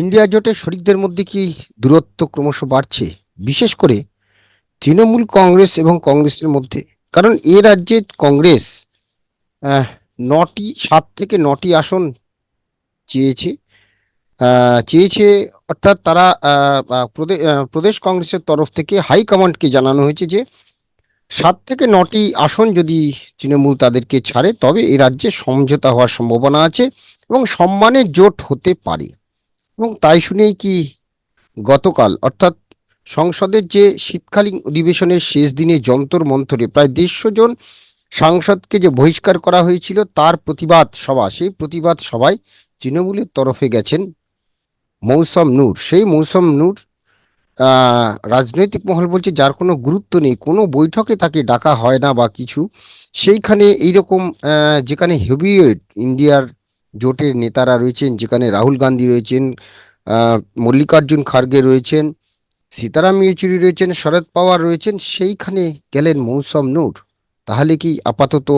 India জোটের শরিকদের মধ্যে কি দূরত্ব ক্রমশ বাড়ছে? বিশেষ করে তৃণমূল কংগ্রেস এবং কংগ্রেসের মধ্যে। কারণ এ রাজ্যে কংগ্রেস নটি, সাত থেকে নটি আসন চেয়েছে। চেয়েছে অর্থাৎ তারা প্রদেশ কংগ্রেসের তরফ থেকে হাইকমান্ডকে জানানো হয়েছে যে, সাত থেকে নটি আসন যদি তৃণমূল তাদেরকে ছাড়ে, তবে এ রাজ্যে সমঝোতা হওয়ার সম্ভাবনা আছে এবং সম্মানের জোট হতে পারে। এবং তাই শুনেই কি গতকাল, অর্থাৎ সংসদের যে শীতকালীন অধিবেশনের শেষ দিনে যন্তর মন্থরে প্রায় দেড়শো জন সাংসদকে যে বহিষ্কার করা হয়েছিল, তার প্রতিবাদ সভা, সেই প্রতিবাদ সভায় তৃণমূলের তরফে গেছেন মৌসম নূর। সেই মৌসম নূর রাজনৈতিক মহল বলছে যার কোনো গুরুত্ব নেই, কোনো বৈঠকে তাকে ডাকা হয় না বা কিছু। সেইখানে এইরকম যেখানে হেভিওয়েট ইন্ডিয়ার জোটের নেতারা রয়েছেন, যেখানে রাহুল গান্ধী রয়েছেন মল্লিকার্জুন খার্গে রয়েছেন, সীতারাম ইয়েচুরি রয়েছেন, শরদ পাওয়ার রয়েছেন, সেইখানে গেলেন মৌসম নূর। তাহলে কি আপাতত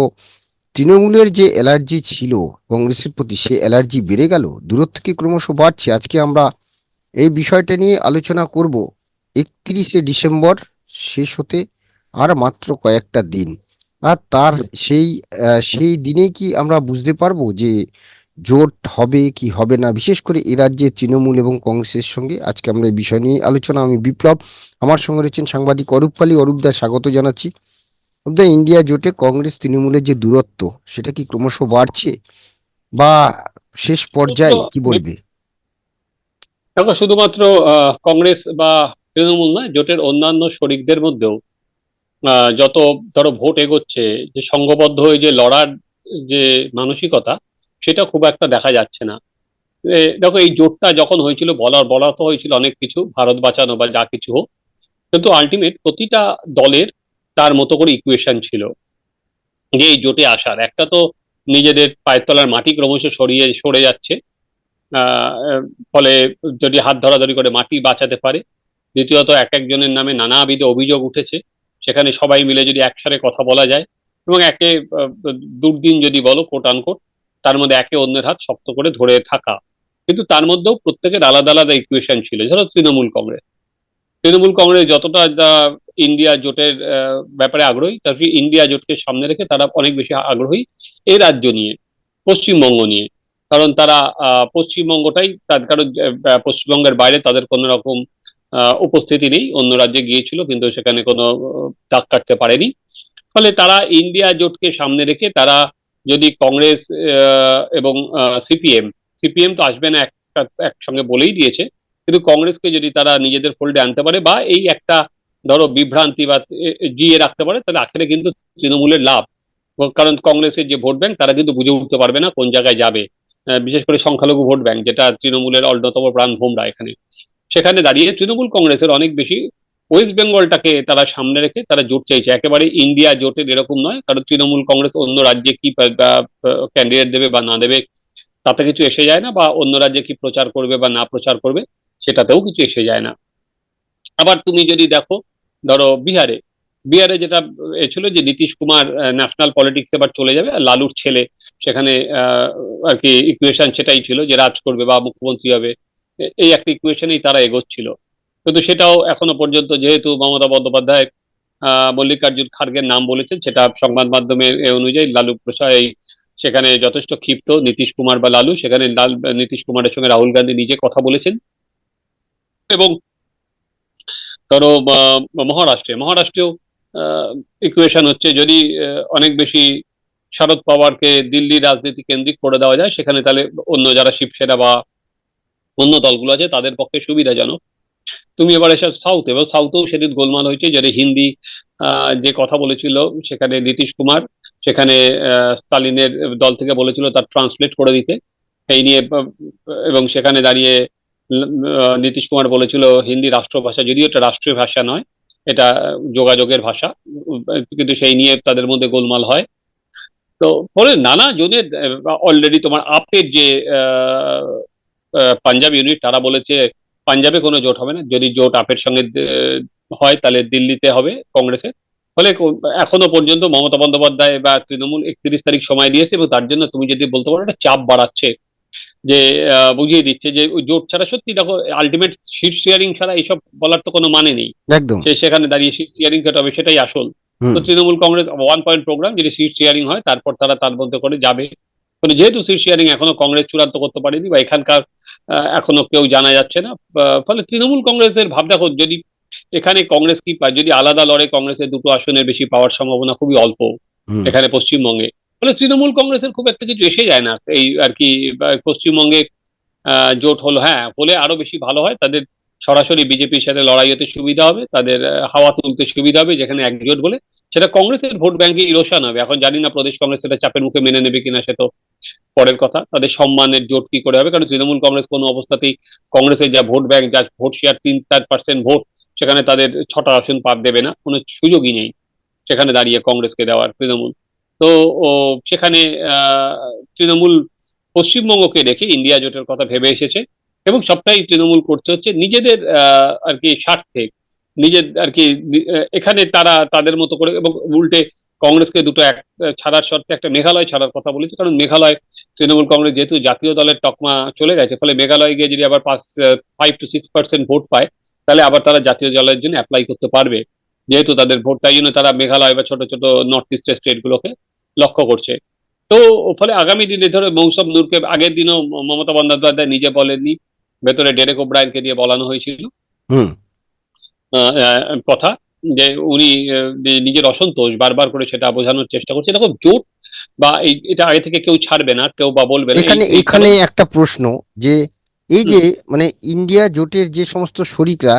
তৃণমূলের যে অ্যালার্জি ছিল, কংগ্রেসের প্রতি সে অ্যালার্জি বেড়ে গেল? দূরত্ব কি ক্রমশ বাড়ছে? আজকে আমরা এই বিষয়টা নিয়ে আলোচনা করব। একত্রিশে ডিসেম্বর শেষ হতে আর মাত্র কয়েকটা দিন। আর তার সেই সেই দিনে কি আমরা বুঝতে পারব যে জোট হবে কি হবে না, বিশেষ করে এ রাজ্যে তৃণমূল এবং কংগ্রেসের সঙ্গে আজকে আমরা এই বিষয় নিয়ে আলোচনা। আমি বিপ্লব, আমার সঙ্গে রয়েছেন সাংবাদিক অরূপ পালি অরূপ দা, স্বাগত জানাচ্ছি। অরূপ দা, ইন্ডিয়া জোটে কংগ্রেস তৃণমূলের যে দূরত্ব, সেটা কি ক্রমশ বাড়ছে? বা শেষ পর্যায়ে কি বলবে? দেখো, শুধুমাত্র কংগ্রেস বা তৃণমূল নয়, জোটের অন্যান্য শরিকদের মধ্যেও যত ধরো ভোট এগোচ্ছে, যে সংঘবদ্ধ হয়ে যে লড়ার যে মানসিকতা সেটা খুব একটা দেখা যাচ্ছে না। দেখো এই জোটটা যখন হয়েছিল, বলার বলা তো হয়েছিল অনেক কিছু, ভারত বাঁচানো বা যা কিছু হোক, কিন্তু আলটিমেট প্রতিটা দলের তার মতো করে ইকুয়েশন ছিল যে এই জোটে আসার। একটা তো নিজেদের পায়ের তলার মাটি ক্রমশ সরিয়ে, সরে যাচ্ছে ফলে যদি হাত ধরাধরি করে মাটি বাঁচাতে পারে। দ্বিতীয়ত এক একজনের নামে নানাবিধ অভিযোগ উঠেছে, সেখানে সবাই মিলে যদি একসাথে কথা বলা যায় এবং একে দুর্দিন যদি বলো কোট আনকোট তার মধ্যে একে অন্যের হাত শক্ত করে ধরে থাকা। কিন্তু তার মধ্যেও প্রত্যেকের আলাদা আলাদা ইকুয়েশন ছিল। ধরো তৃণমূল কংগ্রেস। তৃণমূল কংগ্রেস যতটা ইন্ডিয়া জোটের ব্যাপারে আগ্রহী, তার ইন্ডিয়া জোটকে সামনে রেখে তারা অনেক বেশি আগ্রহী এই রাজ্য নিয়ে, পশ্চিমবঙ্গ নিয়ে। কারণ তারা পশ্চিমবঙ্গটাই তার কারণ পশ্চিমবঙ্গের বাইরে তাদের কোনো রকম উপস্থিতি নেই। অন্য রাজ্যে গিয়েছিল কিন্তু সেখানে কোনো দাগ কাটতে পারেনি। ফলে তারা ইন্ডিয়া জোটকে সামনে রেখে তারা যদি কংগ্রেস এবং সিপিএম সিপিএম তো আসবে না এক- একসঙ্গে বলেই দিয়েছে। কিন্তু কংগ্রেসকে যদি তারা নিজেদের ফোল্ডে আনতে পারে বা এই একটা ধরো বিভ্রান্তি বা জিয়ে রাখতে পারে, তাহলে আখেরে কিন্তু তৃণমূলের লাভ। কারণ কংগ্রেসের যে ভোট ব্যাংক, তারা কিন্তু বুঝে উঠতে পারবে না কোন জায়গায় যাবে। বিশেষ করে সংখ্যালঘু ভোট ব্যাংক, যেটা তৃণমূলের অন্যতম প্রাণ ভোমরা এখানে। সেখানে দাঁড়িয়ে তৃণমূল কংগ্রেসের অনেক বেশি ওয়েস্ট বেঙ্গলটাকে তারা সামনে রেখে তারা জোট চাইছে। একেবারে ইন্ডিয়া জোটের এরকম নয়, কারণ তৃণমূল কংগ্রেস অন্য রাজ্যে কি ক্যান্ডিডেট দেবে বা না দেবে, তাতে কিছু এসে যায় না, বা অন্য রাজ্যে কি প্রচার করবে বা না প্রচার করবে, সেটাতেও কিছু এসে যায় না। আবার তুমি যদি দেখো, ধরো বিহারে বিহারে যেটা ছিল যে নীতিশ কুমার ন্যাশনাল পলিটিক্স এবার চলে যাবে লালুর ছেলে, সেখানে আর কি ইকুয়েশন সেটাই ছিল যে রাজ করবে বা মুখ্যমন্ত্রী হবে এই একটা ইকুয়েশনেই তারা এগোচ্ছিল। কিন্তু সেটাও এখনও পর্যন্ত যেহেতু মমতা বন্দ্যোপাধ্যায় মল্লিকার্জুন খার্গের নাম বলেছেন, সেটা সংবাদ মাধ্যমের এ অনুযায়ী লালু প্রসাদ সেখানে যথেষ্ট ক্ষিপ্ত, নীতিশ কুমার বা লালু, সেখানে লাল, নীতিশ কুমারের সঙ্গে রাহুল গান্ধী নিজে কথা বলেছেন। এবং ধরো মহারাষ্ট্রে, মহারাষ্ট্রেও ইকুয়েশন হচ্ছে যদি অনেক বেশি শরদ পাওয়ারকে দিল্লি রাজনীতি কেন্দ্রিক করে দেওয়া যায়, সেখানে তাহলে অন্য যারা শিবসেনা বা অন্য দলগুলো আছে, তাদের পক্ষে সুবিধাজনক। তুমি এবার এসে সাউথ এবার সাউথেও সেদিন গোলমাল হয়েছে যে হিন্দি যে কথা বলেছিল, সেখানে নীতিশ কুমার, সেখানে স্টালিনের দল থেকে বলেছিল তার ট্রান্সলেট করে দিতে। এই নিয়ে এবং সেখানে দাঁড়িয়ে নীতিশ কুমার বলেছিল হিন্দি রাষ্ট্রভাষা, যদিও এটা রাষ্ট্রীয় ভাষা নয়, এটা যোগাযোগের ভাষা, কিন্তু সেই নিয়ে তাদের মধ্যে গোলমাল হয়। তো ফলে নানা জনের অলরেডি তোমার আপের যে পাঞ্জাব ইউনিট তারা বলেছে পাঞ্জাবে কোনো জোট হবে না। যদি জোট আপের সঙ্গে হয় তাহলে দিল্লিতে হবে কংগ্রেসের ফলে এখনও পর্যন্ত মমতা বন্দ্যোপাধ্যায় বা তৃণমূল একত্রিশ তারিখ সময় দিয়েছে এবং তার জন্য তুমি যদি বলতে পারো একটা চাপ বাড়াচ্ছে যে আহ, বুঝিয়ে দিচ্ছে যে ওই জোট ছাড়া সত্যি দেখো আলটিমেট সিট শেয়ারিং ছাড়া এইসব বলার তো কোনো মানে নেই। একদম। সে সেখানে দাঁড়িয়ে সিট শেয়ারিং যেটা হবে সেটাই আসল। তো Trinamool Congress one point programme যদি সিট শেয়ারিং হয় তারপর তারা তার মধ্যে করে যাবে। কিন্তু যেহেতু সিট শেয়ারিং এখনও কংগ্রেস চূড়ান্ত করতে পারেনি বা এখানকার এখনও কেউ জানা যাচ্ছে না। ফলে তৃণমূল কংগ্রেসের ভাবনা হোক যদি এখানে কংগ্রেস কি পায় যদি আলাদা লড়ে কংগ্রেসের দুটো আসনের বেশি পাওয়ার সম্ভাবনা খুবই অল্প এখানে পশ্চিমবঙ্গে। ফলে তৃণমূল কংগ্রেসের খুব একটা কিছু এসে যায় না। এই আর কি পশ্চিমবঙ্গে আহ, জোট হলো হ্যাঁ হলে আরও বেশি ভালো হয় তাদের সরাসরি বিজেপির সাথে লড়াই হতে সুবিধা হবে, তাদের হাওয়া তুলতে সুবিধা হবে, যেখানে একজোট বলে সেটা কংগ্রেসের ভোট ব্যাংকে ইরোশন হবে। এখন জানি না প্রদেশ কংগ্রেস সেটা চাপের মুখে মেনে নেবে কিনা, সে তো পরের কথা। তাদের সম্মানের জোট কি করে হবে? কারণ তৃণমূল কংগ্রেস কোনো অবস্থাতেই কংগ্রেসের যা ভোট ব্যাংক, যা ভোট শেয়ার তিন চার পার্সেন্ট ভোট, সেখানে তাদের ছটা আসন পার দেবে না। কোনো সুযোগই নেই সেখানে দাঁড়িয়ে কংগ্রেসকে দেওয়ার তৃণমূল। তো সেখানে তৃণমূল পশ্চিমবঙ্গকে রেখে ইন্ডিয়া জোটের কথা ভেবে এসেছে। এবং সবটাই তৃণমূল করছে হচ্ছে নিজেদের আর কি স্বার্থে। নিজের, আর কি এখানে তারা তাদের মতো করে এবং উল্টে কংগ্রেসকে দুটো এক, ছাড়ার শর্তে একটা মেঘালয় ছাড়ার কথা বলেছে, কারণ মেঘালয় তৃণমূল কংগ্রেস যেহেতু জাতীয় দলের টকমা চলে গেছে, ফলে মেঘালয় গিয়ে যদি আবার পাঁচ five to six percent vote পায়, তাহলে আবার তারা জাতীয় দলের জন্য অ্যাপ্লাই করতে পারবে। যেহেতু তাদের ভোট, তাই জন্য তারা মেঘালয় বা ছোট ছোট নর্থ ইস্টের স্টেট গুলোকে লক্ষ্য করছে। তো, ফলে আগামী দিনে ধরো মৌসুম নূরকে আগের দিনও মমতা বন্দ্যোপাধ্যায় নিজে বলেননি ভেতরে ডেরেক ওব্রায়নকে দিয়ে বলানো হয়েছিল। কথা যে উনি নিজের অসন্তোষ বারবার করে সেটা বোঝানোর চেষ্টা করছে। দেখো জোট বা এই এটা আগে থেকে কেউ ছাড়বে না কেউ বা বলবে না এখানে এখানে একটা প্রশ্ন যে এই যে মানে ইন্ডিয়া জোটের যে সমস্ত শরিকরা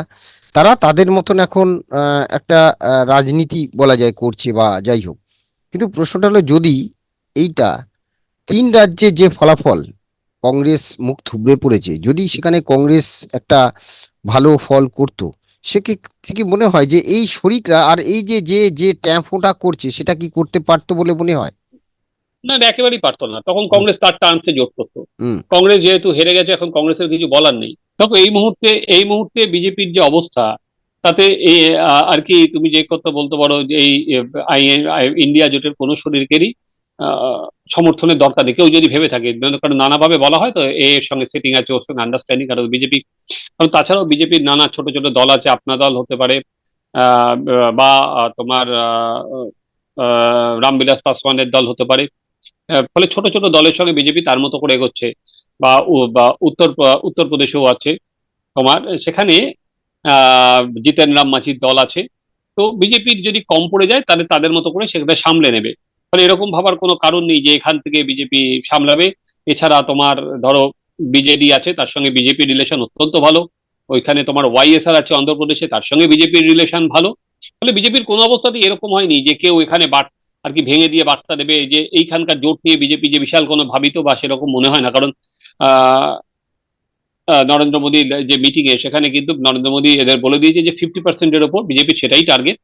তারা তাদের মতন এখন আহ, একটা রাজনীতি বলা যায় করছে বা যাই হোক। কিন্তু প্রশ্নটা হলো যদি এইটা তিন রাজ্যে যে ফলাফল কংগ্রেস মুখ থুবড়ে পড়েছে। যদি সেখানে কংগ্রেস একটা ভালো ফল করত সেকে থেকে মনে হয় যে এই শরিকরা আর এই যে যে যে ট্যাম্পোটা করছে সেটা কি করতে পারতো বলে মনে হয়? না একেবারেই পারতো না। তখন কংগ্রেস তার টার্মসে জোট করতো। কংগ্রেস যেহেতু হেরে গেছে এখন কংগ্রেসের কিছু বলার নেই। তখন এই মুহূর্তে এই মুহূর্তে বিজেপির যে অবস্থা তাতে এই আর কি তুমি যে কথা বলতে পারো যে এই ইন্ডিয়া জোটের কোনো শরীরকেরই সমর্থনের দরকার নেই। কেউ যদি ভেবে থাকে কারণ নানাভাবে বলা হয় তো এর সঙ্গে সেটিং আছে, ওর সঙ্গে আন্ডারস্ট্যান্ডিং কারণ বিজেপি কারণ তাছাড়াও বিজেপির নানা ছোট ছোট দল আছে, আপনা দল হতে পারে বা তোমার রামবিলাস পাসওয়ানের দল হতে পারে। ফলে ছোট ছোট দলের সঙ্গে বিজেপি তার মতো করে এগোচ্ছে, বা উত্তর, উত্তরপ্রদেশেও আছে। তোমার সেখানে জিতেন রাম মাঝির দল আছে। তো বিজেপির যদি কম পড়ে যায়, তাহলে তাদের মতো করে সেটা সামলে নেবে। ফলে এরকম ভাবার কোনো কারণ নেই যে এখান থেকে বিজেপি সামলাবে। এছাড়া তোমার ধরো বিজেডি আছে, তার সঙ্গে বিজেপি রিলেশন অত্যন্ত ভালো। ওইখানে তোমার ওয়াইএসআর আছে অন্ধ্রপ্রদেশে, তার সঙ্গে বিজেপির রিলেশন ভালো। ফলে বিজেপির কোনো অবস্থাতেই এরকম হয়নি যে কেউ এখানে বাট, আর কি ভেঙে দিয়ে বার্তা দেবে যে এইখানকার জোট নিয়ে বিজেপি যে বিশাল কোনো ভাবিত বা সেরকম মনে হয় না। কারণ নরেন্দ্র মোদীর যে মিটিং এ সেখানে কিন্তু নরেন্দ্র মোদী এদের বলে দিয়েছে যে ফিফটি পার্সেন্টের ওপর বিজেপির সেটাই টার্গেট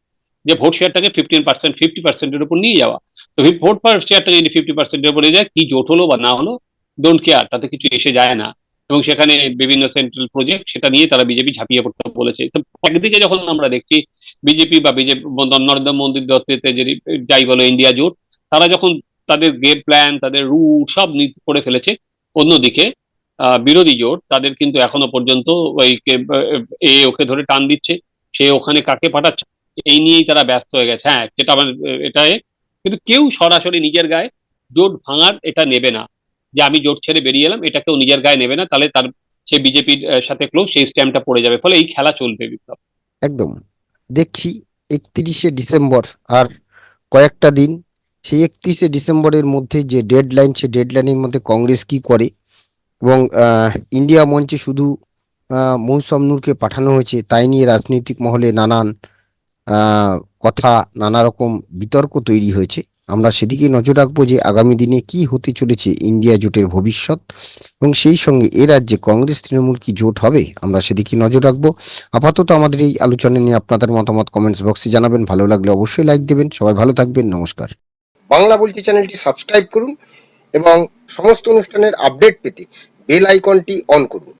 যে ভোট শেয়ারটাকে ফিফটিন পার্সেন্ট ফিফটি পার্সেন্টের উপর নিয়ে যাওয়া। তো ভোট শেয়ারটা যদি ফিফটি পার্সেন্টের উপরে যায়, কি জোট হলো বা না হলো ডোন্ট কেয়ার তাতে কিছু এসে যায় না এবং সেখানে বিভিন্ন সেন্ট্রাল প্রজেক্ট সেটা নিয়ে তারা বিজেপি ঝাঁপিয়ে পড়তে বলেছে তো একদিকে যখন আমরা দেখছি বিজেপি বা বিজেপি নরেন্দ্র মোদীর নেতৃত্বে যে যাই বলো ইন্ডিয়া জোট, তারা যখন তাদের গেম প্ল্যান তাদের রুট সব করে ফেলেছে, অন্যদিকে বিরোধী জোট তাদের কিন্তু এখনও পর্যন্ত ওই এ ওকে ধরে টান দিচ্ছে, সে ওখানে কাকে পাঠাচ্ছে, এই নিয়েই তারা ব্যস্ত হয়ে গেছে হ্যাঁ যেটা আমার এটা এ। কিন্তু কেউ সরাসরি নিজের গায়ে জোট ভাঙার এটা নেবে না। যে আমি জোট ছেড়ে বেরিয়ে এলাম এটা কেউ নিজের গায়ে নেবে না, তাহলে তার, সে বিজেপির সাথে ক্লোজ সেই স্ট্যাম্পটা পড়ে যাবে। ফলে এই খেলা চলবে বিপ্লব। একদম। দেখছি একত্রিশে ডিসেম্বর আর কয়েকটা দিন। সেই একত্রিশে ডিসেম্বরের মধ্যে যে ডেডলাইন সে ডেডলাইনের মধ্যে কংগ্রেস কি করে? এবং ইন্ডিয়া মঞ্চে শুধু মৌসম নূরকে পাঠানো হয়েছে, তাই নিয়ে রাজনৈতিক মহলে নানান কথা নানা রকম বিতর্ক তৈরি হয়েছে। আমরা সেদিকে নজর রাখব যে আগামী দিনে কি হতে চলেছে ইন্ডিয়া জোটের ভবিষ্যৎ এবং সেই সঙ্গে এ রাজ্যে কংগ্রেস, তৃণমূল কি জোট হবে, আমরা সেদিকে নজর রাখব। আপাতত আমাদের এই আলোচনা নিয়ে আপনাদের মতামত কমেন্টস বক্সে জানাবেন। ভালো লাগলে অবশ্যই লাইক দেবেন। সবাই ভালো থাকবেন। নমস্কার। বাংলা বলছি চ্যানেলটি সাবস্ক্রাইব করুন এবং সমস্ত অনুষ্ঠানের আপডেট পেতে বেল আইকনটি অন করুন।